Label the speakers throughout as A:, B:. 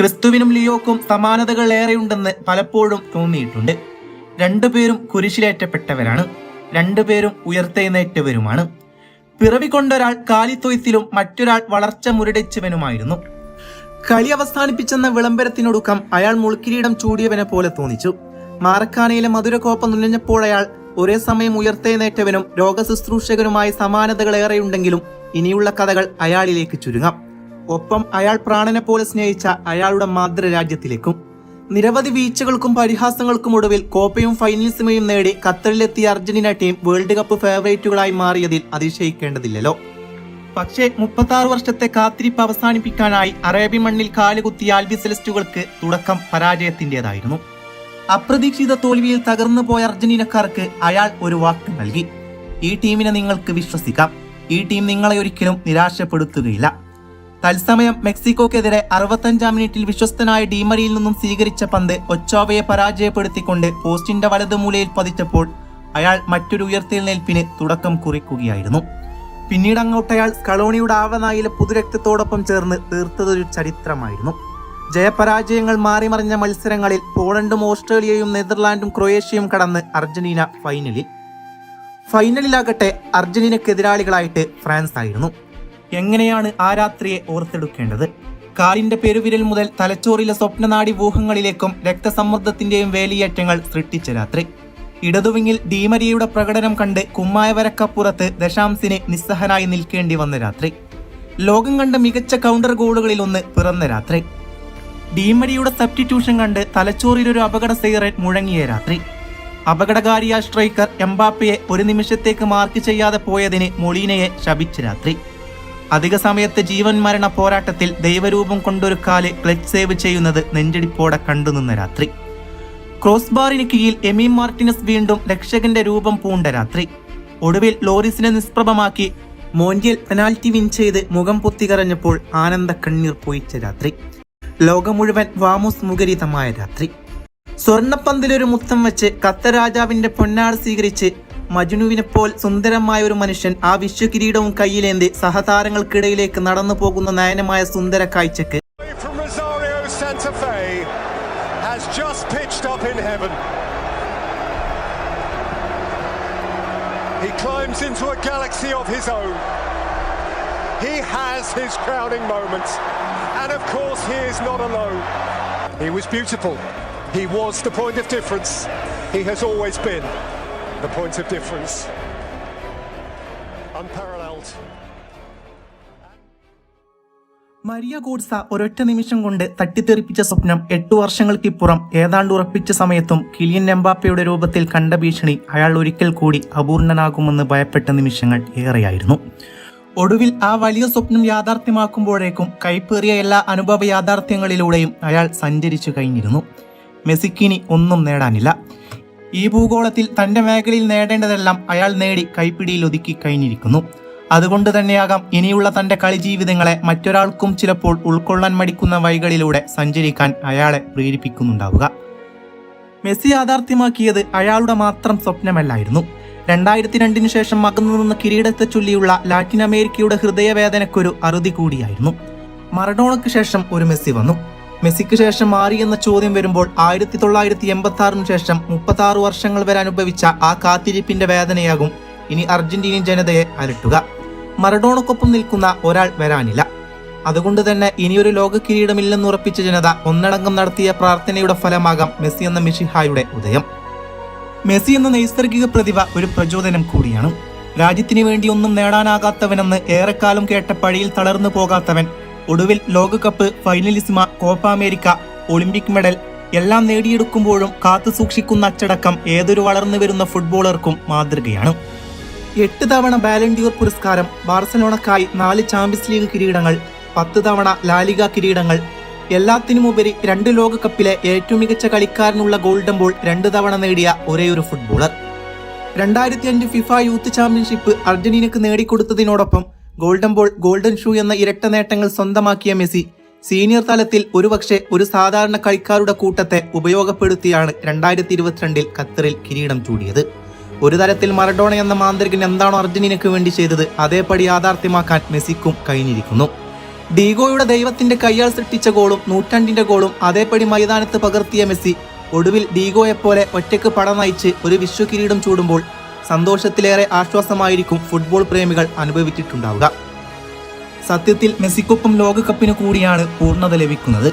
A: ക്രിസ്തുവിനും ലിയോക്കും സമാനതകൾ ഏറെയുണ്ടെന്ന് പലപ്പോഴും തോന്നിയിട്ടുണ്ട്. രണ്ടുപേരും കുരിശിലേറ്റപ്പെട്ടവരാണ്. രണ്ടുപേരും ഉയർത്തെഴുന്നേറ്റവരുമാണ്. പിറവി കൊണ്ടൊരാൾ കാലിത്തൊയ്ത്തിലും മറ്റൊരാൾ വളർച്ച മുരടിച്ചവനുമായിരുന്നു. കളി അവസാനിപ്പിച്ചെന്ന വിളംബരത്തിനൊടുക്കം അയാൾ മുൾക്കിരീടം ചൂടിയവനെ പോലെ തോന്നിച്ചു. മാറക്കാനയിലെ മധുരകോപ്പ നുഴഞ്ഞപ്പോൾ അയാൾ ഒരേ സമയം ഉയർത്തെഴുന്നേറ്റവനും രോഗശുശ്രൂഷകനുമായ സമാനതകൾ ഏറെയുണ്ടെങ്കിലും ഇനിയുള്ള കഥകൾ അയാളിലേക്ക് ചുരുങ്ങാം. ഒപ്പം അയാൾ പ്രാണനെ പോലെ സ്നേഹിച്ച അയാളുടെ മാതൃരാജ്യത്തിലേക്കും. നിരവധി വീഴ്ചകൾക്കും പരിഹാസങ്ങൾക്കും ഒടുവിൽ കോപ്പയും ഫൈനൽസുമയും നേടി ഖത്തറിലെത്തിയ അർജന്റീന ടീം വേൾഡ് കപ്പ് ഫേവറേറ്റുകളായി മാറിയതിൽ അതിശയിക്കേണ്ടതില്ലല്ലോ. പക്ഷേ മുപ്പത്തി ആറ് വർഷത്തെ കാത്തിരിപ്പ് അവസാനിപ്പിക്കാനായി അറേബ്യൻ മണ്ണിൽ കാലുകുത്തിയ ആൽബി സെലസ്റ്റുകൾക്ക് തുടക്കം പരാജയത്തിന്റേതായിരുന്നു അപ്രതീക്ഷിത തോൽവിയിൽ തകർന്നു പോയ അർജന്റീനക്കാർക്ക് അയാൾ ഒരു വാക്ക് നൽകി. ഈ ടീമിനെ നിങ്ങൾക്ക് വിശ്വസിക്കാം. ഈ ടീം നിങ്ങളെ ഒരിക്കലും നിരാശപ്പെടുത്തുകയില്ല. തത്സമയം മെക്സിക്കോക്കെതിരെ അറുപത്തഞ്ചാം മിനിറ്റിൽ വിശ്വസ്തനായ ഡീമറിയിൽ നിന്നും സ്വീകരിച്ച പന്ത് ഒച്ചോവയെ പരാജയപ്പെടുത്തിക്കൊണ്ട് പോസ്റ്റിന്റെ വലതുമൂലയിൽ പതിച്ചപ്പോൾ അയാൾ മറ്റൊരു ഉയർത്തെഴുന്നേൽപ്പിന് തുടക്കം കുറിക്കുകയായിരുന്നു. പിന്നീട് അങ്ങോട്ട് അയാൾ സ്കളോണിയുടെ ആവനായിലെ പുതുരക്തത്തോടൊപ്പം ചേർന്ന് തീർത്തതൊരു ചരിത്രമായിരുന്നു. ജയപരാജയങ്ങൾ മാറിമറിഞ്ഞ മത്സരങ്ങളിൽ പോളണ്ടും ഓസ്ട്രേലിയയും നെതർലാൻഡും ക്രൊയേഷ്യയും കടന്ന് അർജന്റീന ഫൈനലിൽ. ഫൈനലിലാകട്ടെ അർജന്റീനക്കെതിരാളികളായിട്ട് ഫ്രാൻസ് ആയിരുന്നു എങ്ങനെയാണ് ആ രാത്രിയെ ഓർത്തെടുക്കേണ്ടത്? കാലിന്റെ പെരുവിരൽ മുതൽ തലച്ചോറിലെ സ്വപ്നനാടി വൂഹങ്ങളിലേക്കും രക്തസമ്മർദ്ദത്തിന്റെയും വേലിയേറ്റങ്ങൾ സൃഷ്ടിച്ച രാത്രി. ഇടതുവിങ്ങിൽ ഡീമരിയുടെ പ്രകടനം കണ്ട് കുമ്മായവരക്കപ്പുറത്ത് ദശാംസിന് നിസ്സഹനായി നിൽക്കേണ്ടി വന്ന രാത്രി. ലോകം കണ്ട മികച്ച കൗണ്ടർ ഗോളുകളിൽ ഒന്ന് പിറന്ന രാത്രി. ഡീമരിയുടെ സബ്സ്റ്റിറ്റ്യൂഷൻ കണ്ട് തലച്ചോറിലൊരു അപകട സൈറൻ മുഴങ്ങിയ രാത്രി. അപകടകാരിയായ സ്ട്രൈക്കർ എംബാപ്പയെ ഒരു നിമിഷത്തേക്ക് മാർക്ക് ചെയ്യാതെ പോയതിന് മൊളീനയെ ശപിച്ച രാത്രി. അധിക സമയത്തെ ജീവൻ മരണ പോരാട്ടത്തിൽ ദൈവരൂപം കൊണ്ടൊരു കാൽ ക്ലച്ച് സേവ് ചെയ്യുന്നത് നെഞ്ചടിപ്പോടെ കണ്ടുനിന്ന രാത്രി. ക്രോസ് ബാറിന് കീഴിൽ എമി മാർട്ടിനസ് വീണ്ടും രക്ഷകന്റെ രൂപം പൂണ്ട രാത്രി. ഒടുവിൽ ലോറിസിനെ നിഷ്പ്രഭമാക്കി മോഞ്ചിൽ പെനാൽറ്റി വിൻ ചെയ്ത് മുഖം പൊത്തികറഞ്ഞപ്പോൾ ആനന്ദ കണ്ണീർ പൊയിച്ച രാത്രി. ലോകം മുഴുവൻ വാമോസ് മുഖരിതമായ രാത്രി. സ്വർണപ്പന്തിലൊരു മുത്തം വെച്ച് കത്തരാജാവിന്റെ പൊന്നാട് സ്വീകരിച്ച് മജുനുവിനെ പോൽ സുന്ദരമായ ഒരു മനുഷ്യൻ ആ വിശ്വകിരീടവും കയ്യിലേന്തി സഹതാരങ്ങൾക്കിടയിലേക്ക് നടന്നു പോകുന്ന നയനമായ സുന്ദര കാഴ്ചക്ക്.
B: He climbs into a galaxy of his own. He has his crowning moments. And of course, he is not alone. He was beautiful. He was the point of difference. He has always been the point of difference. Unparalleled.
A: Maria Godse ഒരൊറ്റ നിമിഷം കൊണ്ട് തട്ടിത്തെറിപ്പിച്ച സ്വപ്നം എട്ടു വർഷങ്ങൾക്കിപ്പുറം ഏതാണ്ട് ഉറപ്പിച്ച സമയത്തും Kylian എംബാപ്പയുടെ രൂപത്തിൽ കണ്ട ഭീഷണി അയാൾ ഒരിക്കൽ കൂടി അപൂർണനാകുമെന്ന് ഭയപ്പെട്ട നിമിഷങ്ങൾ ഏറെയായിരുന്നു ഒടുവിൽ ആ വലിയ സ്വപ്നം യാഥാർത്ഥ്യമാക്കുമ്പോഴേക്കും കൈപ്പേറിയ എല്ലാ അനുഭവ യാഥാർത്ഥ്യങ്ങളിലൂടെയും അയാൾ സഞ്ചരിച്ചു കഴിഞ്ഞിരുന്നു മെസ്സിക്കിനി ഒന്നും നേടാനില്ല ഈ ഭൂഗോളത്തിൽ തന്റെ മേഖലയിൽ നേടേണ്ടതെല്ലാം അയാൾ നേടി കൈപ്പിടിയിൽ ഒതുക്കി കഴിഞ്ഞിരിക്കുന്നു. അതുകൊണ്ട് തന്നെയാകാം ഇനിയുള്ള തന്റെ കളി ജീവിതങ്ങളെ മറ്റൊരാൾക്കും ചിലപ്പോൾ ഉൾക്കൊള്ളാൻ മടിക്കുന്ന വഴികളിലൂടെ സഞ്ചരിക്കാൻ അയാളെ പ്രേരിപ്പിക്കുന്നുണ്ടാവുക. മെസ്സി യാഥാർത്ഥ്യമാക്കിയത് അയാളുടെ മാത്രം സ്വപ്നമല്ലായിരുന്നു. രണ്ടായിരത്തി രണ്ടിന് ശേഷം അകന്നു നിന്ന കിരീടത്തെ ചൊല്ലിയുള്ള ലാറ്റിൻ അമേരിക്കയുടെ ഹൃദയവേദനക്കൊരു അറുതി കൂടിയായിരുന്നു. മറഡോണയ്ക്ക് ശേഷം ഒരു മെസ്സി വന്നു. മെസ്സിക്ക് ശേഷം മാറി എന്ന ചോദ്യം വരുമ്പോൾ ആയിരത്തി തൊള്ളായിരത്തി എൺപത്തി ആറിന് ശേഷം മുപ്പത്തി ആറ് വർഷങ്ങൾ വരെ അനുഭവിച്ച ആ കാത്തിരിപ്പിന്റെ വേദനയാകും. ഇനി അർജന്റീനിയൻ ജനതയെ അലട്ടുക. മറഡോണക്കൊപ്പം നിൽക്കുന്ന ഒരാൾ വരാനില്ല. അതുകൊണ്ട് തന്നെ ഇനിയൊരു ലോക കിരീടമില്ലെന്ന് ഉറപ്പിച്ച ജനത ഒന്നടങ്കം നടത്തിയ പ്രാർത്ഥനയുടെ ഫലമാകാം മെസ്സി എന്ന മിഷിഹായുടെ ഉദയം. മെസ്സി എന്ന നൈസർഗിക പ്രതിഭ ഒരു പ്രചോദനം കൂടിയാണ്. രാജ്യത്തിന് വേണ്ടി ഒന്നും നേടാനാകാത്തവനെന്ന് ഏറെക്കാലം കേട്ട പഴിയിൽ തളർന്നു പോകാത്തവൻ ഒടുവിൽ ലോകകപ്പ് Finalissima Copa America Olympic medal എല്ലാം നേടിയെടുക്കുമ്പോഴും കാത്തു സൂക്ഷിക്കുന്ന അച്ചടക്കം ഏതൊരു വളർന്നു വരുന്ന ഫുട്ബോളർക്കും മാതൃകയാണ്. എട്ട് തവണ ബാലൻഡിയർ പുരസ്കാരം ബാർസലോണക്കായി നാല് ചാമ്പ്യൻസ് ലീഗ് കിരീടങ്ങൾ പത്ത് തവണ ലാലിക കിരീടങ്ങൾ. എല്ലാത്തിനുമുപരി രണ്ട് ലോകകപ്പിലെ ഏറ്റവും മികച്ച കളിക്കാരനുള്ള ഗോൾഡൻ ബോൾ രണ്ട് തവണ നേടിയ ഒരേയൊരു ഫുട്ബോളർ. രണ്ടായിരത്തി അഞ്ച് ഫിഫ യൂത്ത് ചാമ്പ്യൻഷിപ്പ് അർജന്റീനക്ക് നേടിക്കൊടുത്തതിനോടൊപ്പം ഗോൾഡൻ ബോൾ ഗോൾഡൻ ഷൂ എന്ന ഇരട്ട നേട്ടങ്ങൾ സ്വന്തമാക്കിയ മെസ്സി സീനിയർ തലത്തിൽ ഒരുപക്ഷെ ഒരു സാധാരണ കളിക്കാരുടെ കൂട്ടത്തെ ഉപയോഗപ്പെടുത്തിയാണ് രണ്ടായിരത്തി ഇരുപത്തിരണ്ടിൽ ഖത്തറിൽ കിരീടം ചൂടിയത്. ഒരു തരത്തിൽ മറഡോണ എന്ന മാന്ത്രികൻ എന്താണോ അർജന്റീനയ്ക്ക് വേണ്ടി ചെയ്തത് അതേപടി യാഥാർത്ഥ്യമാക്കാൻ മെസ്സിക്കും കഴിഞ്ഞിരിക്കുന്നു. ഡീഗോയുടെ ദൈവത്തിന്റെ കയ്യാൽ സൃഷ്ടിച്ച ഗോളും നൂറ്റാണ്ടിന്റെ ഗോളും അതേപടി മൈതാനത്ത് പകർത്തിയ മെസ്സി ഒടുവിൽ ഡീഗോയെപ്പോലെ ഒറ്റയ്ക്ക് പട നയിച്ച് ഒരു വിശ്വകിരീടം ചൂടുമ്പോൾ സന്തോഷത്തിലേറെ ആശ്വാസമായിരിക്കും ഫുട്ബോൾ പ്രേമികൾ അനുഭവിച്ചിട്ടുണ്ടാവുക. സത്യത്തിൽ മെസ്സിക്കൊപ്പം ലോകകപ്പിന് കൂടിയാണ് പൂർണത ലഭിക്കുന്നത്.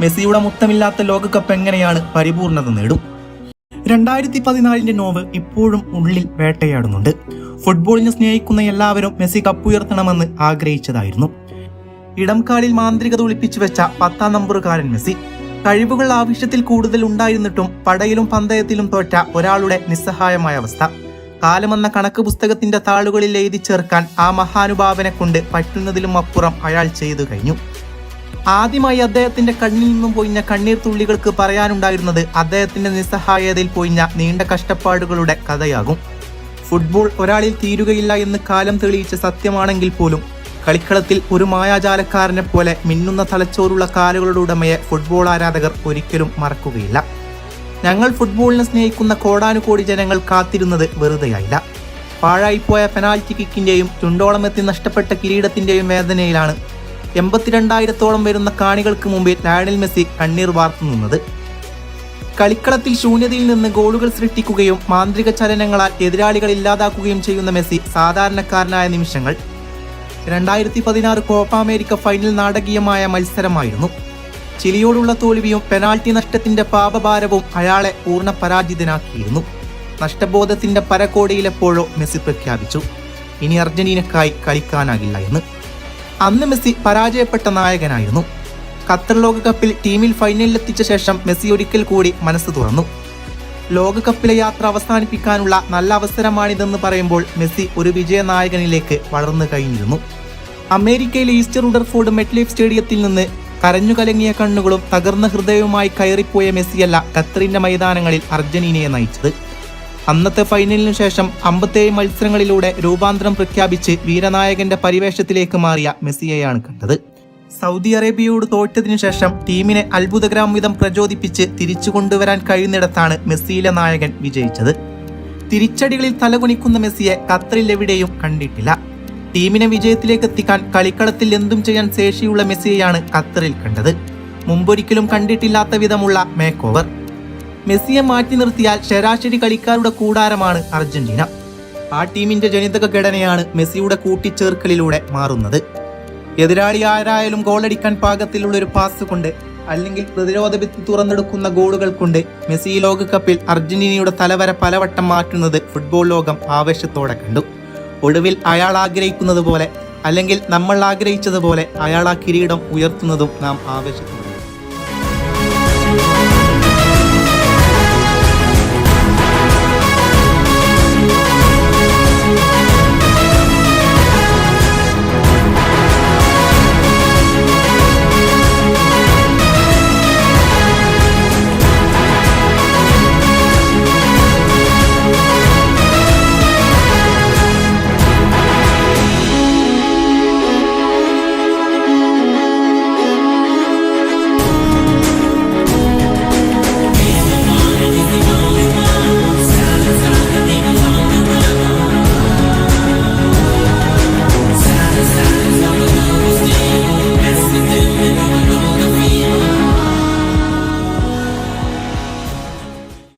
A: മെസ്സിയുടെ മുത്തമില്ലാത്ത ലോകകപ്പ് എങ്ങനെയാണ് പരിപൂർണത നേടും? രണ്ടായിരത്തി പതിനാലിന്റെ നോവ് ഇപ്പോഴും ഉള്ളിൽ വേട്ടയാടുന്നുണ്ട്. ഫുട്ബോളിനെ സ്നേഹിക്കുന്ന എല്ലാവരും മെസ്സി കപ്പുയർത്തണമെന്ന് ആഗ്രഹിച്ചതായിരുന്നു. ഇടംകാലിൽ മാന്ത്രികത ഒളിപ്പിച്ചു വെച്ച പത്താം നമ്പറുകാരൻ മെസ്സി. കഴിവുകൾ ആവശ്യത്തിൽ കൂടുതൽ ഉണ്ടായിരുന്നിട്ടും പടയിലും പന്തയത്തിലും തോറ്റ ഒരാളുടെ നിസ്സഹായമായ അവസ്ഥ. കാലമെന്ന കണക്ക് പുസ്തകത്തിന്റെ താളുകളിൽ എഴുതി ചേർക്കാൻ ആ മഹാനുഭാവനെ കൊണ്ട് പറ്റുന്നതിലും അപ്പുറം അയാൾ ചെയ്തു കഴിഞ്ഞു. ആദ്യമായി അദ്ദേഹത്തിന്റെ കണ്ണിൽ നിന്നും പൊയിഞ്ഞ കണ്ണീർ തുള്ളികൾക്ക് പറയാനുണ്ടായിരുന്നത് അദ്ദേഹത്തിന്റെ നിസ്സഹായതയിൽ പൊയിഞ്ഞ നീണ്ട കഷ്ടപ്പാടുകളുടെ കഥയാകും. ഫുട്ബോൾ ഒരാളിൽ തീരുകയില്ല എന്ന് കാലം തെളിയിച്ച സത്യമാണെങ്കിൽ പോലും കളിക്കളത്തിൽ ഒരു മായാജാലക്കാരനെ പോലെ മിന്നുന്ന തലച്ചോറുള്ള കാലുകളുടെ ഉടമയെ ഫുട്ബോൾ ആരാധകർ ഒരിക്കലും മറക്കുകയില്ല. ഞങ്ങൾ ഫുട്ബോളിനെ സ്നേഹിക്കുന്ന കോടാനുകോടി ജനങ്ങൾ കാത്തിരുന്നത് വെറുതെയായില്ല. പാഴായിപ്പോയ പെനാൽറ്റി കിക്കിന്റെയും ചുണ്ടോളം എത്തി നഷ്ടപ്പെട്ട കിരീടത്തിന്റെയും വേദനയിലാണ് എൺപത്തിരണ്ടായിരത്തോളം വരുന്ന കാണികൾക്ക് മുമ്പിൽ ലയണൽ മെസ്സി കണ്ണീർ വാർത്തു നിന്നത്. കളിക്കളത്തിൽ ശൂന്യതയിൽ നിന്ന് ഗോളുകൾ സൃഷ്ടിക്കുകയും മാന്ത്രിക ചലനങ്ങളാൽ എതിരാളികൾ ഇല്ലാതാക്കുകയും ചെയ്യുന്ന മെസ്സി സാധാരണക്കാരനായ നിമിഷങ്ങൾ. രണ്ടായിരത്തി പതിനാറ് കോപ്പ അമേരിക്ക ഫൈനൽ നാടകീയമായ മത്സരമായിരുന്നു. ചിലിയോടുള്ള തോൽവിയും പെനാൽറ്റി നഷ്ടത്തിന്റെ പാപഭാരവും അയാളെ പൂർണ പരാജിതനാക്കിയിരുന്നു. നഷ്ടബോധത്തിന്റെ പരക്കോടിയിലെപ്പോഴോ മെസ്സി പ്രഖ്യാപിച്ചു. ഇനി അർജന്റീനക്കായി കളിക്കാനാകില്ല എന്ന്. അന്ന് മെസ്സി പരാജയപ്പെട്ട നായകനായിരുന്നു. ഖത്തർ ലോകകപ്പിൽ ടീമിൽ ഫൈനലിലെത്തിച്ച ശേഷം മെസ്സി ഒരിക്കൽ കൂടി മനസ്സ് തുറന്നു. ലോകകപ്പിലെ യാത്ര അവസാനിപ്പിക്കാനുള്ള നല്ല അവസരമാണിതെന്ന് പറയുമ്പോൾ മെസ്സി ഒരു വിജയനായകനിലേക്ക് വളർന്നു കഴിഞ്ഞിരുന്നു. അമേരിക്കയിലെ ഈസ്റ്റർ ഉഡർഫോർഡ് മെറ്റ്ലീഫ് സ്റ്റേഡിയത്തിൽ നിന്ന് കരഞ്ഞു കലങ്ങിയ കണ്ണുകളും തകർന്ന ഹൃദയവുമായി കയറിപ്പോയ മെസ്സിയല്ല ഖത്തറിന്റെ മൈതാനങ്ങളിൽ അർജന്റീനയെ നയിച്ചത്. അന്നത്തെ ഫൈനലിനു ശേഷം അമ്പത്തേഴ് മത്സരങ്ങളിലൂടെ രൂപാന്തരം പ്രഖ്യാപിച്ച് വീരനായകന്റെ പരിവേഷത്തിലേക്ക് മാറിയ മെസ്സിയെയാണ് കണ്ടത്. സൗദി അറേബ്യയോട് തോറ്റതിനു ശേഷം ടീമിനെ അത്ഭുതകരം വിധം പ്രചോദിപ്പിച്ച് തിരിച്ചു കൊണ്ടുവരാൻ കഴിയുന്നിടത്താണ് മെസ്സിയിലെ നായകൻ വിജയിച്ചത്. തിരിച്ചടികളിൽ തലകുനിക്കുന്ന മെസ്സിയെ ഖത്തറിൽ എവിടെയും കണ്ടിട്ടില്ല. ടീമിനെ വിജയത്തിലേക്ക് എത്തിക്കാൻ കളിക്കളത്തിൽ എന്തും ചെയ്യാൻ ശേഷിയുള്ള മെസ്സിയെയാണ് ഖത്തറിൽ കണ്ടത്. മുമ്പൊരിക്കലും കണ്ടിട്ടില്ലാത്ത വിധമുള്ള മേക്ക് ഓവർ മെസ്സിയെ മാറ്റി നിർത്തിയാൽ ശരാശരി കളിക്കാരുടെ കൂടാരമാണ് അർജന്റീന. ആ ടീമിന്റെ ജനിതക ഘടനയാണ് മെസ്സിയുടെ കൂട്ടിച്ചേർക്കലിലൂടെ മാറുന്നത്. എതിരാളി ആരായാലും ഗോളടിക്കാൻ പാകത്തിലുള്ള ഒരു പാസ് കൊണ്ട് അല്ലെങ്കിൽ പ്രതിരോധ ഭിത്തി തുറന്നെടുക്കുന്ന ഗോളുകൾ കൊണ്ട് മെസ്സി ലോകകപ്പിൽ അർജന്റീനയുടെ തലവര പലവട്ടം മാറ്റുന്നത് ഫുട്ബോൾ ലോകം ആവേശത്തോടെ കണ്ടു. ഒടുവിൽ അയാൾ ആഗ്രഹിക്കുന്നത് പോലെ അല്ലെങ്കിൽ നമ്മൾ ആഗ്രഹിച്ചതുപോലെ അയാൾ ആ കിരീടം ഉയർത്തുന്നതും നാം ആവേശത്തോടെ